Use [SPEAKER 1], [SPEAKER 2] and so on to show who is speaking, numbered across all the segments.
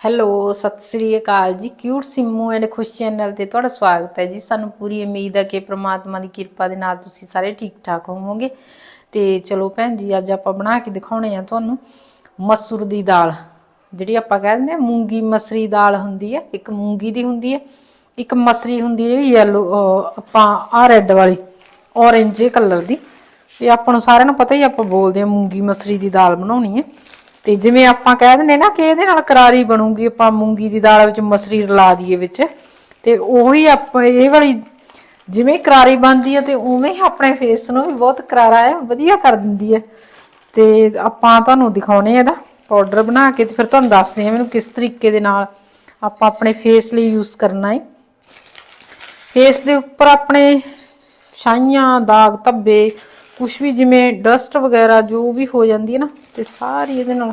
[SPEAKER 1] Hello, ਸਤਿ ਸ੍ਰੀ ਅਕਾਲ ਜੀ। Cute Simmu and Khush channel ਤੇ ਤੁਹਾਡਾ ਸਵਾਗਤ ਹੈ ਜੀ। ਸਾਨੂੰ ਪੂਰੀ ਉਮੀਦ ਹੈ ਕਿ ਪ੍ਰਮਾਤਮਾ ਦੀ ਕਿਰਪਾ ਦੇ ਨਾਲ ਤੁਸੀਂ ਸਾਰੇ ਠੀਕ ਠਾਕ ਹੋਵੋਗੇ। ਤੇ ਚਲੋ ਭੈਣ ਜੀ, ਅੱਜ ਆਪਾਂ ਬਣਾ ਕੇ ਦਿਖਾਉਣੇ ਆ ਤੁਹਾਨੂੰ ਮਸੂਰ ਦੀ ਦਾਲ। ਜਿਹੜੀ ਆਪਾਂ ਕਹਿੰਦੇ ਆ, ਮੂੰਗੀ ਮਸਰੀ ਦਾਲ ਹੁੰਦੀ ਹੈ ਇੱਕ ਮੂੰਗੀ ਦੀ ਹੁੰਦੀ ਹੈ ਇੱਕ ਮਸਰੀ ਹੁੰਦੀ ਹੈ ਜਿਹੜੀ ਯੈਲੋ ਆਪਾਂ ਆ ਰੈੱਡ ਵਾਲੀ, orange ਕਲਰ ਦੀ। ਇਹ ਆਪਾਂ ਨੂੰ ਸਾਰਿਆਂ ਨੂੰ ਪਤਾ ਹੀ ਆਪਾਂ ਬੋਲਦੇ ਆ ਮੂੰਗੀ ਮਸਰੀ ਦੀ ਦਾਲ ਬਣਾਉਣੀ ਹੈ ਤੇ ਜਿਵੇਂ ਆਪਾਂ ਕਹਿ ਦਿੰਦੇ ਨਾ ਕਿ ਇਹਦੇ ਨਾਲ ਕਰਾਰੀ ਬਣੂਗੀ, ਆਪਾਂ ਮੂੰਗੀ ਦੀ ਦਾਲ ਵਿੱਚ ਮਸਰੀ ਰਲਾ ਦਈਏ ਵਿੱਚ, ਤੇ ਉਹੀ ਆਪਾਂ ਇਹ ਵਾਲੀ ਜਿਵੇਂ ਕਰਾਰੀ ਬਣਦੀ ਹੈ ਤੇ ਉਵੇਂ ਹੀ ਆਪਣੇ ਫੇਸ ਨੂੰ ਵੀ ਬਹੁਤ ਕਰਾਰਾ ਹੈ, ਵਧੀਆ ਕਰ ਦਿੰਦੀ ਹੈ। ਤੇ ਆਪਾਂ ਤੁਹਾਨੂੰ ਦਿਖਾਉਣੇ ਆ ਇਹਦਾ ਪਾਊਡਰ ਬਣਾ ਕੇ ਤੇ ਫਿਰ ਤੁਹਾਨੂੰ ਦੱਸਦੇ ਹਾਂ ਮੈਨੂੰ ਕਿਸ ਤਰੀਕੇ ਦੇ ਨਾਲ ਆਪਾਂ ਆਪਣੇ ਫੇਸ ਲਈ ਯੂਜ਼ ਕਰਨਾ ਹੈ। ਫੇਸ ਦੇ ਉੱਪਰ ਆਪਣੇ ਛਾਈਆਂ, ਦਾਗ, ਧੱਬੇ ਕੁਝ ਵੀ ਜਿਵੇਂ ਡਸਟ ਵਗੈਰਾ ਜੋ ਵੀ ਹੋ ਜਾਂਦੀ ਹੈ ਨਾ, ਤੇ ਸਾਰੀ ਇਹਦੇ ਨਾਲ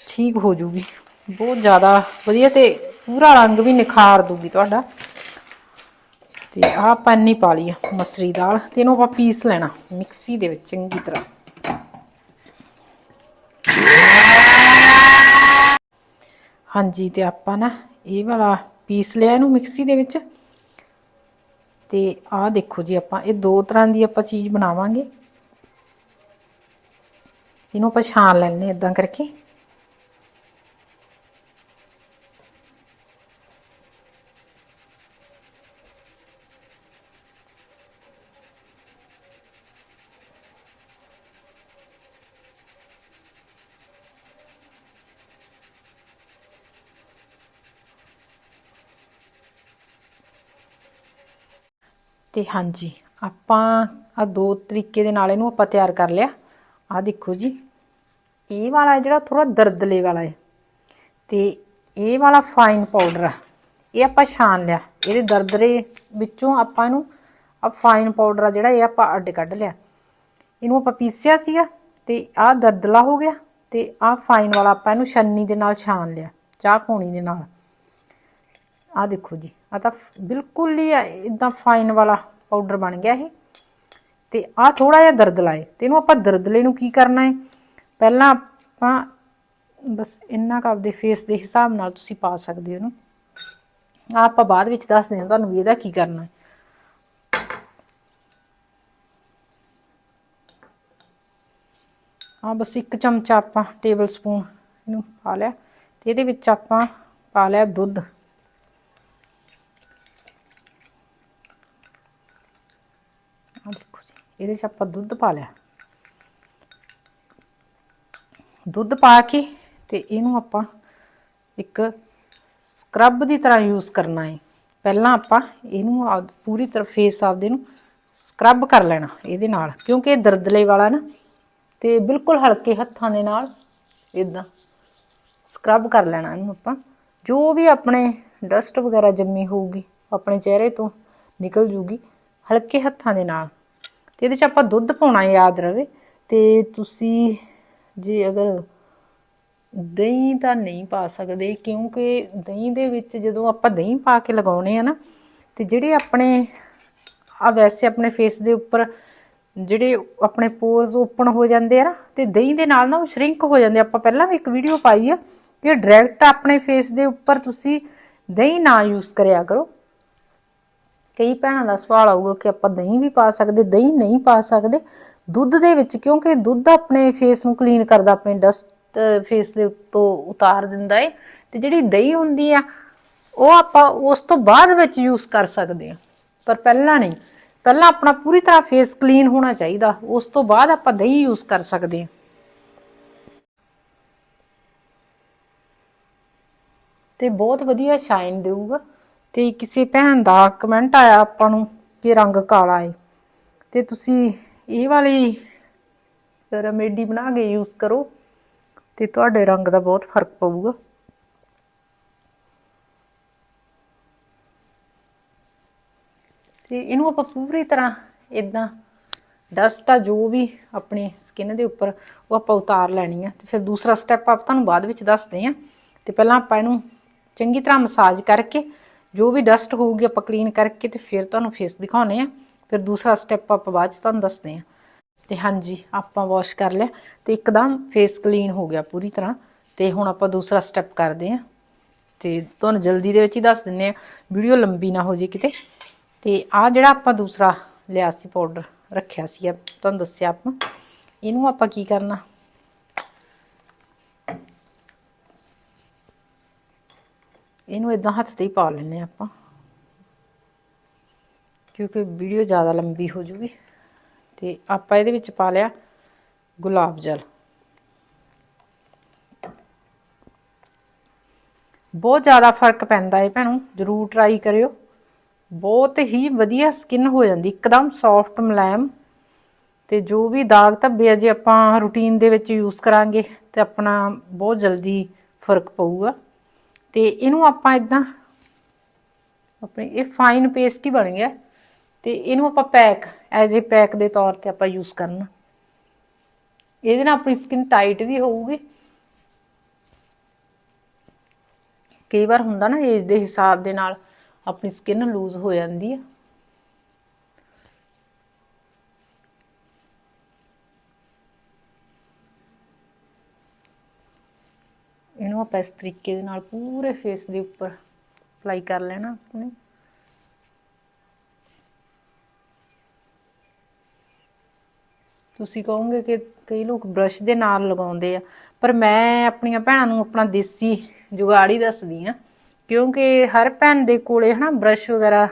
[SPEAKER 1] ਠੀਕ ਹੋ ਜੂਗੀ। ਬਹੁਤ ਜ਼ਿਆਦਾ ਵਧੀਆ ਤੇ ਪੂਰਾ ਰੰਗ ਵੀ ਨਿਖਾਰ ਦੂਗੀ ਤੁਹਾਡਾ। ਤੇ ਆਹ ਪਾਣੀ ਪਾ ਲਈ ਆ, ਮਸਰੀ ਦਾਲ, ਤੇ ਇਹਨੂੰ ਆਪਾਂ ਪੀਸ ਲੈਣਾ, ਮਿਕਸੀ ਦੇ ਵਿੱਚ ਚੰਗੀ ਤਰ੍ਹਾਂ। ਹਾਂਜੀ, ਤੇ ਆਪਾਂ ਨਾ ਇਹ ਵਾਲਾ ਪੀਸ ਲਿਆ ਇਹਨੂੰ ਮਿਕਸੀ ਦੇ ਵਿੱਚ। ਤੇ ਆਹ ਦੇਖੋ ਜੀ ਆਪਾਂ, ਇਹ ਦੋ ਤਰ੍ਹਾਂ ਦੀ ਆਪਾਂ ਚੀਜ਼ ਬਣਾਵਾਂਗੇ। ਇਹਨੂੰ ਆਪਾਂ ਛਾਣ ਲੈਣੇ ਇਦਾਂ ਕਰਕੇ। ਤੇ ਹਾਂਜੀ, ਆਪਾਂ ਆ ਦੋ ਤਰੀਕੇ ਦੇ ਨਾਲ ਇਹਨੂੰ ਆਪਾਂ ਤਿਆਰ ਕਰ ਲਿਆ। ਆ ਦੇਖੋ ਜੀ, ਇਹ ਵਾਲਾ ਜਿਹੜਾ ਥੋੜਾ ਦਰਦਲੇ ਵਾਲਾ ਹੈ ਤੇ ਇਹ ਵਾਲਾ ਫਾਈਨ ਪਾਊਡਰ ਆ। ਇਹ ਆਪਾਂ ਛਾਣ ਲਿਆ। ਇਹਦੇ ਦਰਦਰੇ ਵਿੱਚੋਂ ਆਪਾਂ ਇਹਨੂੰ ਆ ਫਾਈਨ ਪਾਊਡਰ ਆ ਜਿਹੜਾ ਇਹ ਆਪਾਂ ਅੱਡ ਕੱਢ ਲਿਆ। ਇਹਨੂੰ ਆਪਾਂ ਪੀਸਿਆ ਸੀਗਾ ਤੇ ਆਹ ਦਰਦਲਾ ਹੋ ਗਿਆ ਤੇ ਆਹ ਫਾਈਨ ਵਾਲਾ ਆਪਾਂ ਇਹਨੂੰ ਛੰਨੀ ਦੇ ਨਾਲ ਛਾਣ ਲਿਆ, ਚਾਹ ਪੌਣੀ ਦੇ ਨਾਲ। ਆਹ ਦੇਖੋ ਜੀ। ਆ ਤਾਂ ਬਿਲਕੁਲ ਹੀ ਇਦਾਂ ਫਾਈਨ ਵਾਲਾ ਪਾਊਡਰ ਬਣ ਗਿਆ ਇਹ। ਤੇ ਆ ਥੋੜਾ ਜਿਹਾ ਦਰਦਲਾ ਹੈ ਤੇ ਇਹਨੂੰ ਆਪਾਂ ਦਰਦਲੇ ਨੂੰ ਕੀ ਕਰਨਾ ਹੈ? ਪਹਿਲਾਂ ਆਪਾਂ ਬਸ ਇੰਨਾ ਕੁ ਆਪਦੇ ਫੇਸ ਦੇ ਹਿਸਾਬ ਨਾਲ ਤੁਸੀਂ ਪਾ ਸਕਦੇ ਹੋ ਇਹਨੂੰ। ਆ ਆਪਾਂ ਬਾਅਦ ਵਿੱਚ ਦੱਸਦੇ ਹਾਂ ਤੁਹਾਨੂੰ ਵੀ ਇਹਦਾ ਕੀ ਕਰਨਾ ਹੈ। ਆ ਬਸ ਇੱਕ ਚਮਚਾ ਆਪਾਂ ਟੇਬਲ ਸਪੂਨ ਇਹਨੂੰ ਪਾ ਲਿਆ। ਤੇ ਇਹਦੇ ਵਿੱਚ ਆਪਾਂ ਪਾ ਲਿਆ ਦੁੱਧ ਆ ਦੇਖੋ ਜੀ ਇਹਦੇ 'ਚ ਆਪਾਂ ਦੁੱਧ ਪਾ ਲਿਆ। ਦੁੱਧ ਪਾ ਕੇ ਤੇ ਇਹਨੂੰ ਆਪਾਂ ਇੱਕ ਸਕਰਬ ਦੀ ਤਰ੍ਹਾਂ ਯੂਜ਼ ਕਰਨਾ ਹੈ। ਪਹਿਲਾਂ ਆਪਾਂ ਇਹਨੂੰ ਆਪ- ਪੂਰੀ ਤਰ੍ਹਾਂ ਫੇਸ ਆਪਦੇ ਨੂੰ ਸਕਰਬ ਕਰ ਲੈਣਾ ਇਹਦੇ ਨਾਲ। ਕਿਉਂਕਿ ਇਹ ਦਰਦਲੇ ਵਾਲਾ ਨਾ, ਤੇ ਬਿਲਕੁਲ ਹਲਕੇ ਹੱਥਾਂ ਦੇ ਨਾਲ ਇਦਾਂ ਸਕਰਬ ਕਰ ਲੈਣਾ ਇਹਨੂੰ ਆਪਾਂ। ਜੋ ਵੀ ਆਪਣੇ ਡਸਟ ਵਗੈਰਾ ਜੰਮੀ ਹੋਊਗੀ, ਆਪਣੇ ਚਿਹਰੇ ਤੋਂ ਨਿਕਲ ਜੂਗੀ, ਹਲਕੇ ਹੱਥਾਂ ਦੇ ਨਾਲ। ਤੇ ਇਹਦੇ ਚ ਆਪਾਂ ਦੁੱਧ ਪਾਉਣਾ ਯਾਦ ਰਵੇ। ਤੇ ਤੁਸੀਂ ਜੇ ਅਗਰ ਦਹੀਂ ਤਾਂ ਨਹੀਂ ਪਾ ਸਕਦੇ, ਕਿਉਂਕਿ ਦਹੀਂ ਦੇ ਵਿੱਚ ਜਦੋਂ ਆਪਾਂ ਦਹੀਂ ਪਾ ਕੇ ਲਗਾਉਣੇ ਆ ਨਾ, ਤੇ ਜਿਹੜੇ ਆਪਣੇ ਆ ਵੈਸੇ ਆਪਣੇ ਫੇਸ ਦੇ ਉੱਪਰ ਜਿਹੜੇ ਆਪਣੇ ਪੋਰਸ ਓਪਨ ਹੋ ਜਾਂਦੇ ਆ ਨਾ, ਤੇ ਦਹੀਂ ਦੇ ਨਾਲ ਨਾ ਉਹ ਸ਼ਰਿੰਕ ਹੋ ਜਾਂਦੇ ਆਪਾਂ ਪਹਿਲਾਂ ਵੀ ਇੱਕ ਵੀਡੀਓ ਪਾਈ ਆ ਕਿ ਡਾਇਰੈਕਟ ਆਪਣੇ ਫੇਸ ਦੇ ਉੱਪਰ ਤੁਸੀਂ ਦਹੀਂ ਨਾ ਯੂਜ਼ ਕਰਿਆ ਕਰੋ। ਕਈ ਭੈਣਾਂ ਦਾ ਸਵਾਲ ਆਊਗਾ ਕਿ ਆਪਾਂ ਦਹੀਂ ਵੀ ਪਾ ਸਕਦੇ, ਦਹੀਂ ਨਹੀਂ ਪਾ ਸਕਦੇ। ਦੁੱਧ ਦੇ ਵਿੱਚ ਕਿਉਂਕਿ ਦੁੱਧ ਆਪਣੇ ਫੇਸ ਨੂੰ ਕਲੀਨ ਕਰਦਾ, ਆਪਣੇ ਡਸਟ ਫੇਸ ਦੇ ਉੱਤੋਂ ਉਤਾਰ ਦਿੰਦਾ ਏ। ਤੇ ਜਿਹੜੀ ਦਹੀਂ ਹੁੰਦੀ ਆ, ਉਹ ਆਪਾਂ ਉਸ ਤੋਂ ਬਾਅਦ ਵਿੱਚ ਯੂਜ਼ ਕਰ ਸਕਦੇ ਆ। ਪਰ ਪਹਿਲਾਂ ਨਹੀਂ। ਪਹਿਲਾਂ ਆਪਣਾ ਪੂਰੀ ਤਰ੍ਹਾਂ ਫੇਸ ਕਲੀਨ ਹੋਣਾ ਚਾਹੀਦਾ। ਉਸ ਤੋਂ ਬਾਅਦ ਆਪਾਂ ਦਹੀਂ ਯੂਜ਼ ਕਰ ਸਕਦੇ ਆ। ਤੇ ਬਹੁਤ ਵਧੀਆ ਸ਼ਾਈਨ ਦੇਊਗਾ। ਤੇ ਕਿਸੇ ਭੈਣ ਦਾ ਕਮੈਂਟ ਆਇਆ ਆਪਾਂ ਨੂੰ ਕਿ ਰੰਗ ਕਾਲਾ ਹੈ ਤੇ ਤੁਸੀਂ ਇਹ ਵਾਲੀ ਰੈਮੇਡੀ ਬਣਾ ਕੇ ਯੂਜ਼ ਕਰੋ ਤੇ ਤੁਹਾਡੇ ਰੰਗ ਦਾ ਬਹੁਤ ਫ਼ਰਕ ਪਊਗਾ। ਤੇ ਇਹਨੂੰ ਆਪਾਂ ਪੂਰੀ ਤਰ੍ਹਾਂ ਇਦਾਂ ਡਸਟ ਆ, ਜੋ ਵੀ ਆਪਣੇ ਸਕਿਨ ਦੇ ਉੱਪਰ ਉਹ ਆਪਾਂ ਉਤਾਰ ਲੈਣੀ ਆ। ਤੇ ਫਿਰ ਦੂਸਰਾ ਸਟੈਪ ਆਪ ਤੁਹਾਨੂੰ ਬਾਅਦ ਵਿੱਚ ਦੱਸਦੇ ਆ। ਤੇ ਪਹਿਲਾਂ ਆਪਾਂ ਇਹਨੂੰ ਚੰਗੀ ਤਰ੍ਹਾਂ ਮਸਾਜ ਕਰਕੇ ਜੋ ਵੀ ਡਸਟ ਹੋਊਗੀ ਆਪਾਂ ਕਲੀਨ ਕਰਕੇ ਤੇ ਫਿਰ ਤੁਹਾਨੂੰ ਫੇਸ ਦਿਖਾਉਣੇ ਆ। ਫਿਰ ਦੂਸਰਾ ਸਟੈਪ ਆਪਾਂ ਬਾਅਦ ਚ ਤੁਹਾਨੂੰ ਦੱਸਦੇ ਆ। ਤੇ ਹਾਂਜੀ, ਆਪਾਂ ਵਾਸ਼ ਕਰ ਲਿਆ ਤੇ ਇੱਕਦਮ ਫੇਸ ਕਲੀਨ ਹੋ ਗਿਆ ਪੂਰੀ ਤਰ੍ਹਾਂ। ਤੇ ਹੁਣ ਆਪਾਂ ਦੂਸਰਾ ਸਟੈਪ ਕਰਦੇ ਆ। ਤੇ ਤੁਹਾਨੂੰ ਜਲਦੀ ਦੇ ਵਿੱਚ ਹੀ ਦੱਸ ਦਿੰਨੇ ਆ, ਵੀਡੀਓ ਲੰਬੀ ਨਾ ਹੋ ਜੇ ਕਿਤੇ। ਤੇ ਆ ਜਿਹੜਾ ਆਪਾਂ ਦੂਸਰਾ ਲਿਆ ਸੀ ਪਾਊਡਰ ਰੱਖਿਆ ਸੀ ਤੁਹਾਨੂੰ ਦੱਸਿਆ ਆਪਾਂ। ਇਹਨੂੰ ਆਪਾਂ ਕੀ ਕਰਨਾ? ਇਹਨੂੰ ਇਦਾਂ ਹੱਥ ਤੇ ਹੀ ਪਾ ਲੈਣੇ ਆਪਾਂ। ਕਿਉਂਕਿ ਵੀਡੀਓ ਜ਼ਿਆਦਾ ਲੰਬੀ ਹੋ ਜੂਗੀ। ਤੇ ਆਪਾਂ ਇਹਦੇ ਵਿੱਚ ਪਾ ਲਿਆ ਗੁਲਾਬ ਜਲ। ਬਹੁਤ ਜ਼ਿਆਦਾ ਫ਼ਰਕ ਪੈਂਦਾ ਹੈ ਭੈਣੋ, ਜਰੂਰ ਟਰਾਈ ਕਰਿਓ। ਬਹੁਤ ਹੀ ਵਧੀਆ ਸਕਿਨ ਹੋ ਜਾਂਦੀ, ਇੱਕਦਮ ਸੌਫਟ ਮੁਲਾਇਮ। ਤੇ ਜੋ ਵੀ ਦਾਗ ਧੱਬੇ ਅਜੇ ਆਪਾਂ ਰੂਟੀਨ ਦੇ ਵਿੱਚ ਯੂਜ਼ ਕਰਾਂਗੇ, ਤੇ ਆਪਣਾ ਬਹੁਤ ਜਲਦੀ ਫ਼ਰਕ ਪਊਗਾ। ਤੇ ਇਹਨੂੰ ਆਪਾਂ ਇਦਾਂ ਆਪਣੇ ਇਹ ਫਾਈਨ ਪੇਸਟ ਹੀ ਬਣ ਗਿਆ ਤੇ ਇਹਨੂੰ ਆਪਾਂ ਪੈਕ ਐਜ਼ ਅ ਪੈਕ ਦੇ ਤੌਰ ਤੇ ਆਪਾਂ ਯੂਜ਼ ਕਰਨਾ। ਇਹਦੇ ਨਾਲ ਆਪਣੀ ਸਕਿਨ ਟਾਈਟ ਵੀ ਹੋਊਗੀ। ਕਈ ਵਾਰ ਹੁੰਦਾ ਨਾ ਏਜ ਦੇ ਹਿਸਾਬ ਦੇ ਨਾਲ ਆਪਣੀ ਸਕਿਨ ਲੂਜ਼ ਹੋ ਜਾਂਦੀ ਹੈ ਇਹਨੂੰ ਆਪਾਂ ਇਸ ਤਰੀਕੇ ਦੇ ਨਾਲ ਪੂਰੇ ਫੇਸ ਦੇ ਉੱਪਰ ਅਪਲਾਈ ਕਰ ਲੈਣਾ ਆਪਣੇ। ਤੁਸੀਂ ਕਹੋਗੇ ਕਿ ਕਈ ਲੋਕ ਬ੍ਰਸ਼ ਦੇ ਨਾਲ ਲਗਾਉਂਦੇ ਆ, ਪਰ ਮੈਂ ਆਪਣੀਆਂ ਭੈਣਾਂ ਨੂੰ ਆਪਣਾ ਦੇਸੀ ਜੁਗਾੜ ਹੀ ਦੱਸਦੀ ਆ ਕਿਉਂਕਿ ਹਰ ਭੈਣ ਦੇ ਕੋਲੇ ਹਨਾ ਬ੍ਰਸ਼ ਵਗੈਰਾ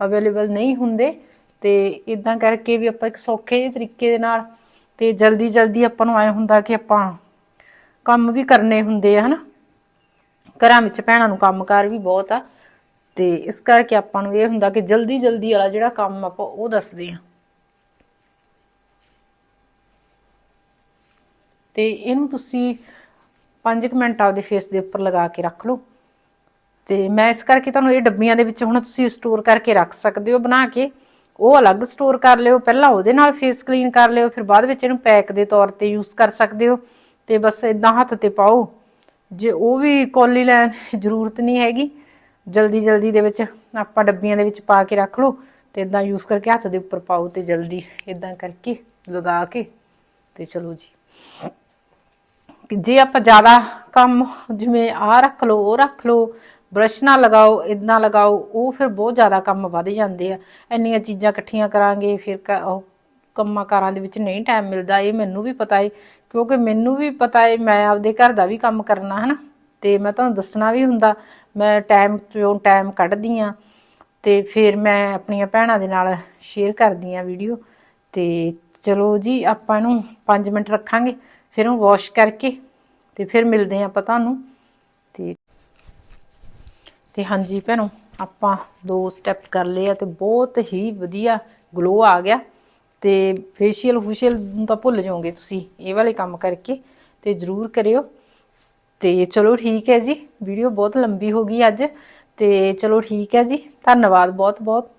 [SPEAKER 1] ਅਵੇਲੇਬਲ ਨਹੀਂ ਹੁੰਦੇ ਤੇ ਇਦਾਂ ਕਰਕੇ ਵੀ ਆਪਾਂ ਇੱਕ ਸੌਖੇ ਜਿਹੇ ਤਰੀਕੇ ਦੇ ਨਾਲ ਤੇ ਜਲਦੀ ਜਲਦੀ ਆਪਾਂ ਨੂੰ ਆਏ ਹੁੰਦਾ ਕਿ ਆਪਾਂ ਕੰਮ ਵੀ ਕਰਨੇ ਹੁੰਦੇ ਆ, ਹਨਾ? ਘਰਾਂ ਵਿੱਚ ਭੈਣਾਂ ਨੂੰ ਕੰਮਕਾਰ ਵੀ ਬਹੁਤ ਆ। ਤੇ ਇਸ ਕਰਕੇ ਆਪਾਂ ਨੂੰ ਇਹ ਹੁੰਦਾ ਕਿ ਜਲਦੀ ਜਲਦੀ ਵਾਲਾ ਜਿਹੜਾ ਕੰਮ ਆਪਾਂ ਉਹ ਦੱਸਦੇ ਆ। ਤੇ ਇਹਨੂੰ ਤੁਸੀਂ 5 ਮਿੰਟ ਆਪਦੇ ਫੇਸ ਦੇ ਉੱਪਰ ਲਗਾ ਕੇ ਰੱਖ ਲਓ। ਤੇ ਮੈਂ ਇਸ ਕਰਕੇ ਤੁਹਾਨੂੰ ਇਹ ਡੱਬੀਆਂ ਦੇ ਵਿੱਚ ਹੁਣ ਤੁਸੀਂ ਸਟੋਰ ਕਰਕੇ ਰੱਖ ਸਕਦੇ ਹੋ ਬਣਾ ਕੇ। ਉਹ ਅਲੱਗ ਸਟੋਰ ਕਰ ਲਿਓ, ਪਹਿਲਾਂ ਉਹਦੇ ਨਾਲ ਫੇਸ ਕਲੀਨ ਕਰ ਲਿਓ, ਫਿਰ ਬਾਅਦ ਵਿੱਚ ਇਹਨੂੰ ਪੈਕ ਦੇ ਤੌਰ ਤੇ ਯੂਜ਼ ਕਰ ਸਕਦੇ ਹੋ। ਤੇ ਬਸ ਇਦਾਂ ਹੱਥ ਤੇ ਪਾਓ। ਜੇ ਉਹ ਵੀ ਕੌਲੀ ਲੈਣ ਦੀ ਜ਼ਰੂਰਤ ਨਹੀਂ ਹੈਗੀ, ਜਲਦੀ ਜਲਦੀ ਦੇ ਵਿੱਚ ਆਪਾਂ ਡੱਬੀਆਂ ਦੇ ਵਿੱਚ ਪਾ ਕੇ ਰੱਖ ਲਓ ਤੇ ਇਦਾਂ ਯੂਜ਼ ਕਰਕੇ ਹੱਥ ਦੇ ਉੱਪਰ ਪਾਓ ਤੇ ਜਲਦੀ ਇਦਾਂ ਕਰਕੇ ਲਗਾ ਕੇ ਤੇ ਚਲੋ ਜੀ। ਜੇ ਆਪਾਂ ਜ਼ਿਆਦਾ ਕੰਮ ਜਿਵੇਂ ਆ ਰੱਖ ਲਓ, ਉਹ ਰੱਖ ਲਓ, ਬ੍ਰਸ਼ ਨਾਲ ਲਗਾਓ ਇਦਾਂ ਲਗਾਓ, ਉਹ ਫਿਰ ਬਹੁਤ ਜ਼ਿਆਦਾ ਕੰਮ ਵੱਧ ਜਾਂਦੇ ਆ। ਇੰਨੀਆਂ ਚੀਜ਼ਾਂ ਇਕੱਠੀਆਂ ਕਰਾਂਗੇ, ਫਿਰ ਉਹ ਕੰਮਾਂ ਕਾਰਾਂ ਦੇ ਵਿੱਚ ਨਹੀਂ ਟਾਈਮ ਮਿਲਦਾ, ਇਹ ਮੈਨੂੰ ਵੀ ਪਤਾ ਹੈ ਕਿਉਂਕਿ ਮੈਨੂੰ ਵੀ ਪਤਾ ਹੈ ਮੈਂ ਆਪਦੇ ਘਰ ਦਾ ਵੀ ਕੰਮ ਕਰਨਾ ਹੈ ਨਾ ਤੇ ਮੈਂ ਤੁਹਾਨੂੰ ਦੱਸਣਾ ਵੀ ਹੁੰਦਾ, ਮੈਂ ਟਾਈਮ ਚੋਂ ਟਾਈਮ ਕੱਢਦੀ ਆ, ਤੇ ਫਿਰ ਮੈਂ ਆਪਣੀਆਂ ਭੈਣਾਂ ਦੇ ਨਾਲ ਸ਼ੇਅਰ ਕਰਦੀ ਆ ਵੀਡੀਓ ਤੇ ਚਲੋ ਜੀ, ਆਪਾਂ ਇਹਨੂੰ 5 ਮਿੰਟ ਰੱਖਾਂਗੇ, ਫਿਰ ਉਹਨੂੰ ਵਾਸ਼ ਕਰਕੇ, ਤੇ ਫਿਰ ਮਿਲਦੇ ਆ ਆਪਾਂ ਤੁਹਾਨੂੰ। ਤੇ ਤੇ ਹਾਂਜੀ ਭੈਣੋ, ਆਪਾਂ ਦੋ ਸਟੈਪ ਕਰ ਲਏ ਆ, ਤੇ ਬਹੁਤ ਹੀ ਵਧੀਆ ਗਲੋ ਆ ਗਿਆ। ਤੇ ਫੇਸ਼ੀਅਲ ਫੂਸ਼ੀਅਲ ਨੂੰ ਤਾਂ ਭੁੱਲ ਜਾਓਗੇ ਤੁਸੀਂ, ਇਹ ਵਾਲੇ ਕੰਮ ਕਰਕੇ, ਤੇ ਜਰੂਰ ਕਰਿਓ। ਤੇ ਚਲੋ ਠੀਕ ਹੈ ਜੀ ਵੀਡੀਓ ਬਹੁਤ ਲੰਬੀ ਹੋ ਗਈ ਅੱਜ, ਤੇ ਚਲੋ ਠੀਕ ਹੈ ਜੀ, ਧੰਨਵਾਦ ਬਹੁਤ ਬਹੁਤ